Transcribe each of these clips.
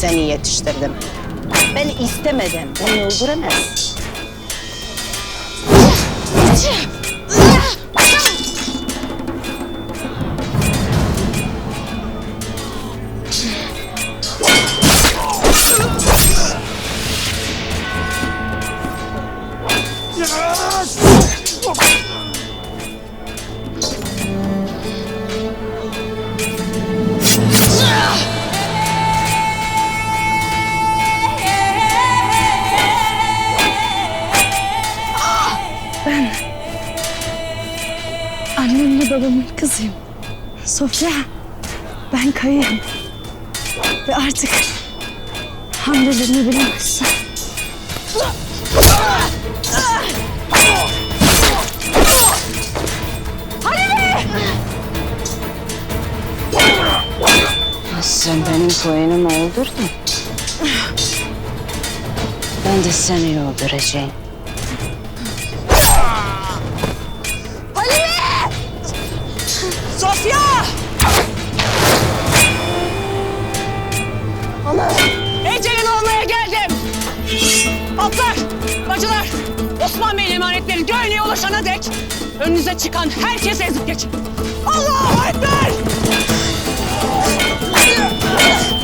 seni yetiştirdim. Ben istemeden beni öldüremez. Annemle babamın kızıyım. Sofya, ben kayığım. Ve artık hamlelerini bilemezsin. Sen benim koyunumu öldürdün. Ben de seni öldüreceğim. Sofya! Ecelin olmaya geldim. Atlar, bacılar, Osman Bey'in emanetleri Gölne'ye ulaşana dek önünüze çıkan herkese ezip geçin. Allahu Ekber!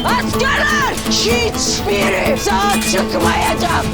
Askerler! Hiçbiri sağ çıkmayacak.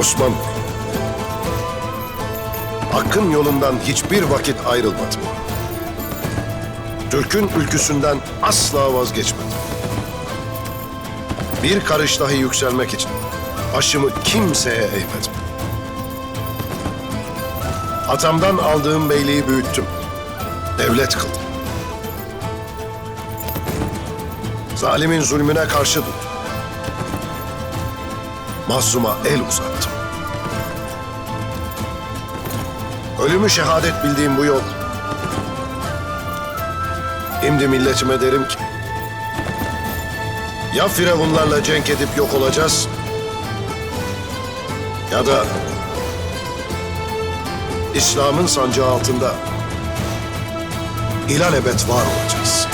Osman. Hakkın yolundan hiçbir vakit ayrılmadım. Türk'ün ülküsünden asla vazgeçmedim. Bir karış dahi yükselmek için başımı kimseye eğmedim. Atamdan aldığım beyliği büyüttüm. Devlet kıldım. Zalimin zulmüne karşı durdum. Mazluma el uzattım. Ölümü şehadet bildiğim bu yol. Şimdi milletime derim ki... Ya firavunlarla cenk edip yok olacağız... Ya da... İslam'ın sancağı altında... ilelebet var olacağız.